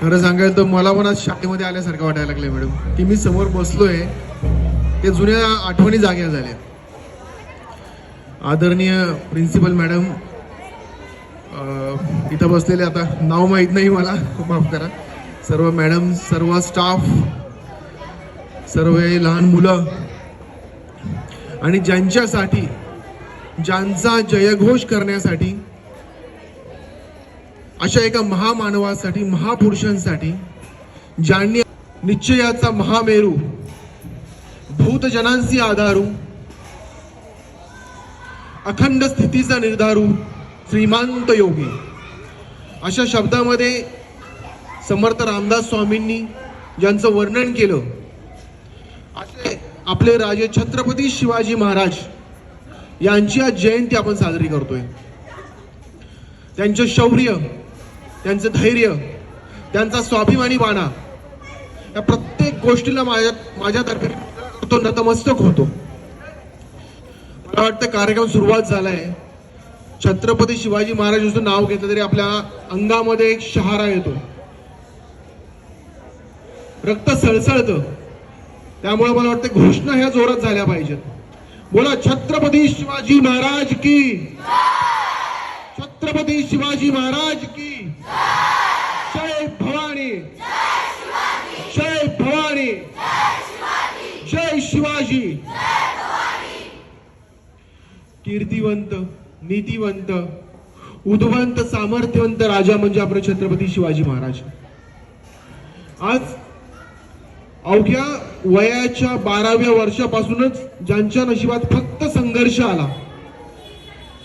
खरं सांगायचं तर मला पण आज शाळेमध्ये आल्यासारखं वाटायला लागलं मॅडम. की मी समोर बसलोय ते जुन्या आठवणी जाग्या झाल्या आदरणीय प्रिन्सिपल मॅडम इथं बसलेले आता नाव माहीत नाही मला माफ करा. सर्व मॅडम सर्व स्टाफ सर्व लहान मुलं आणि ज्यांच्यासाठी ज्यांचा जयघोष करण्यासाठी अशा एका महामानवासाठी महापुरुषांसाठी ज्यांनी निश्चयाचा महामेरू भूतजनांशी आधारू अखंड स्थितीचा निर्धारू श्रीमांत योगी. अशा शब्दामध्ये समर्थ रामदास स्वामींनी ज्यांचं वर्णन केलं असे आपले राजे छत्रपती शिवाजी महाराज यांची आज जयंती आपण साजरी करतोय. त्यांचं शौर्य त्यांचं धैर्य त्यांचा स्वाभिमानी बाणा या प्रत्येक गोष्टीला माझ्या माझ्यातर्फे तो नतमस्तक होतो. मला वाटतं कार्यक्रम सुरुवात झालाय. छत्रपती शिवाजी महाराजांचं नाव घेतलं तरी आपल्या अंगामध्ये एक शहारा येतो. रक्त सळसळतं. त्यामुळे मला वाटतं घोषणा ह्या जोरात झाल्या पाहिजेत. बोला छत्रपती शिवाजी महाराज की छत्रपती शिवाजी महाराज की। जय भवानी। जय भवानी। जय शिवाजी। कीर्तिवंत नीतिवंत उद्वंत सामर्थ्यवंत राजा म्हणजे आपले छत्रपती शिवाजी महाराज. आज अवघ्या वयाच्या बाराव्या वर्षापासूनच ज्यांच्या नशिबात फक्त संघर्ष आला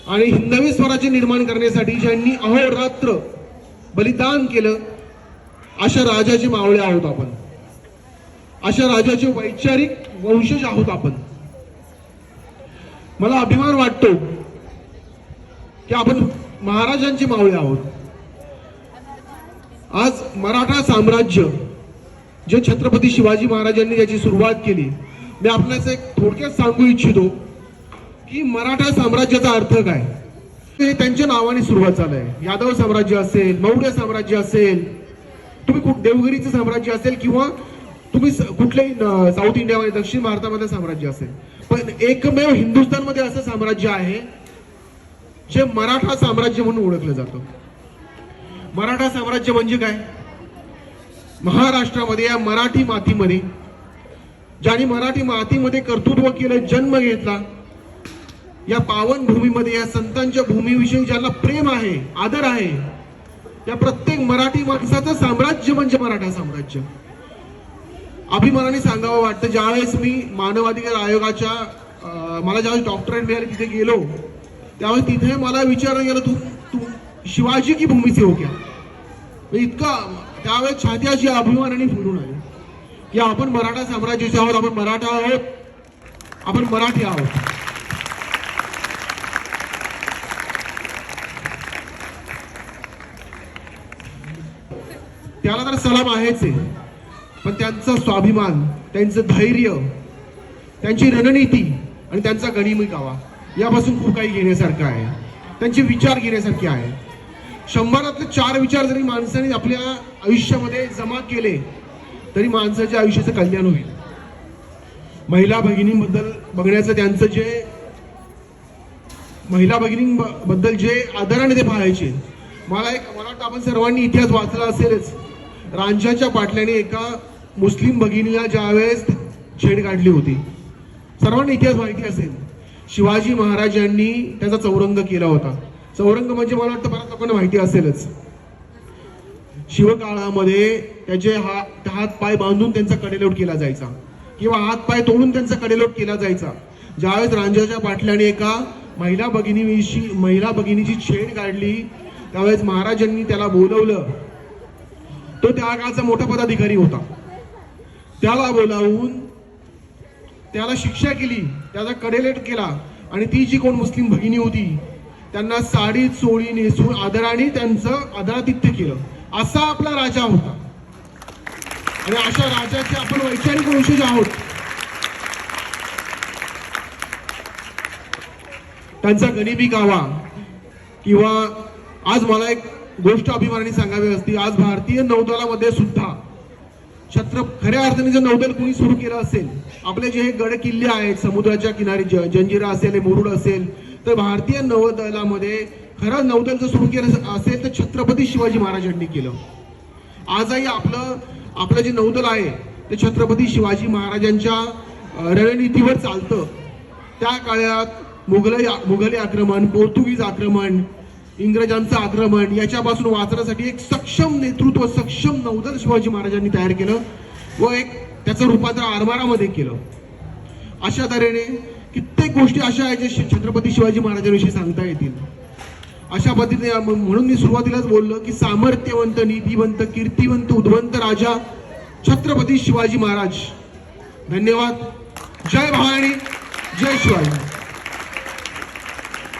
आणि हिंदवी स्वराज्य निर्माण करण्यासाठी ज्यांनी अहोरात्र बलिदान केलं अशा राजाचे मावळे आहोत आपण. अशा राजाचे वैचारिक वंशज आहोत आपण. मला अभिमान वाटतो की आपण महाराजांचे मावळे आहोत. आज मराठा साम्राज्य जे छत्रपती शिवाजी महाराजांनी याची सुरुवात केली मी आपल्याच एक थोडक्यात सांगू इच्छितो. की मराठा साम्राज्याचा अर्थ काय? ते त्यांच्या नावाने सुरुवात झालंय. यादव साम्राज्य असेल मौर्य साम्राज्य असेल तुम्ही कुठ देवगिरीचं साम्राज्य असेल किंवा तुम्ही स- कुठल्याही साऊथ इंडियामध्ये दक्षिण भारतामध्ये साम्राज्य असेल. पण एकमेव हिंदुस्थानमध्ये असं साम्राज्य आहे जे मराठा साम्राज्य म्हणून ओळखलं जातं. मराठा साम्राज्य म्हणजे काय? महाराष्ट्रामध्ये या मराठी मातीमध्ये ज्यांनी मराठी मातीमध्ये कर्तृत्व केलं जन्म घेतला या पावन भूमीमध्ये या संतांच्या भूमीविषयी ज्यांना प्रेम आहे आदर आहे या प्रत्येक मराठी माणसाचं साम्राज्य म्हणजे मराठा साम्राज्य. अभिमानाने सांगावं वाटतं ज्यावेळेस मी मानवाधिकार आयोगाच्या मला ज्यावेळेस डॉक्टरेट मिळाली तिथे गेलो त्यावेळेस तिथे मला विचारलं गेलं तू तू शिवाजी की भूमी हो क्या इतका त्यावेळेस छाती अशी अभिमानाने फिरून आली. की आपण मराठा साम्राज्याचे आहोत आपण मराठा आहोत आपण मराठी आहोत. त्याला तर सलाम आहेच आहे. पण त्यांचा स्वाभिमान त्यांचं धैर्य त्यांची रणनीती आणि त्यांचा गणिमी गावा यापासून खूप काही घेण्यासारखं आहे. त्यांचे विचार घेण्यासारखे आहे. शंभरातले चार विचार जरी माणसाने आपल्या आयुष्यामध्ये जमा केले तरी माणसाच्या आयुष्याचं कल्याण होईल. महिला भगिनींबद्दल बघण्याचं त्यांचं जे महिला भगिनींबद्दल जे आदराने ते पाहायचे मला एक मला वाटतं आपण सर्वांनी इतिहास वाचला असेलच. रांझाच्या पाटल्याने एका मुस्लिम भगिनीला ज्यावेळेस छेड काढली होती. सर्वांना इतिहास माहिती असेल. शिवाजी महाराजांनी त्याचा चौरंग केला होता. चौरंग म्हणजे मला वाटतं बऱ्याच लोकांना माहिती असेलच. शिवकाळामध्ये त्याचे हात हात पाय बांधून त्यांचा कडेलोट केला जायचा. किंवा हात पाय तोडून त्यांचा कडेलोट केला जायचा. ज्यावेळेस रांजाच्या पाटल्याने एका महिला भगिनीविषयी महिला भगिनीची छेड काढली त्यावेळेस महाराजांनी त्याला बोलवलं. तो त्या काळचा मोठा पदाधिकारी होता. त्याला बोलावून त्याला शिक्षा केली. त्याचा कडेलेट केला. आणि ती जी कोण मुस्लिम भगिनी होती त्यांना साडी चोळी नेसून आदराने त्यांचं आदरातिथ्य केलं. असा आपला राजा होता. आणि अशा राजाचे आपण वैचारिक वंशज आहोत. त्यांचा गरिबी गावा किंवा आज मला एक गोष्ट अभिमानाने सांगावी असती. आज भारतीय नौदलामध्ये सुद्धा छत्र खऱ्या अर्थाने जर नौदल कुणी सुरू केलं असेल आपले जे हे गड किल्ले आहेत समुद्राच्या किनारी ज- जंजिरा असेल मुरुड असेल तर भारतीय नौदलामध्ये खरं नौदल जर सुरू केलं असेल तर छत्रपती शिवाजी महाराजांनी केलं. आजही आपलं आपलं जे नौदल आहे ते छत्रपती शिवाजी महाराजांच्या रणनीतीवर चालतं. त्या काळात मुघल मुघली आक्रमण पोर्तुगीज आक्रमण इंग्रजांचं आक्रमण याच्यापासून वाचण्यासाठी एक सक्षम नेतृत्व सक्षम नौदल शिवाजी महाराजांनी तयार केलं व एक त्याचं रूपांतर आरमारामध्ये केलं. अशा तऱ्हेने कित्येक गोष्टी अशा आहेत जे छत्रपती शिवाजी महाराजांविषयी सांगता येतील. अशा पद्धतीने म्हणून मी सुरुवातीलाच बोललो की सामर्थ्यवंत नीतिवंत कीर्तिवंत उद्वंत राजा छत्रपती शिवाजी महाराज. धन्यवाद. जय भवानी जय शिवाजी.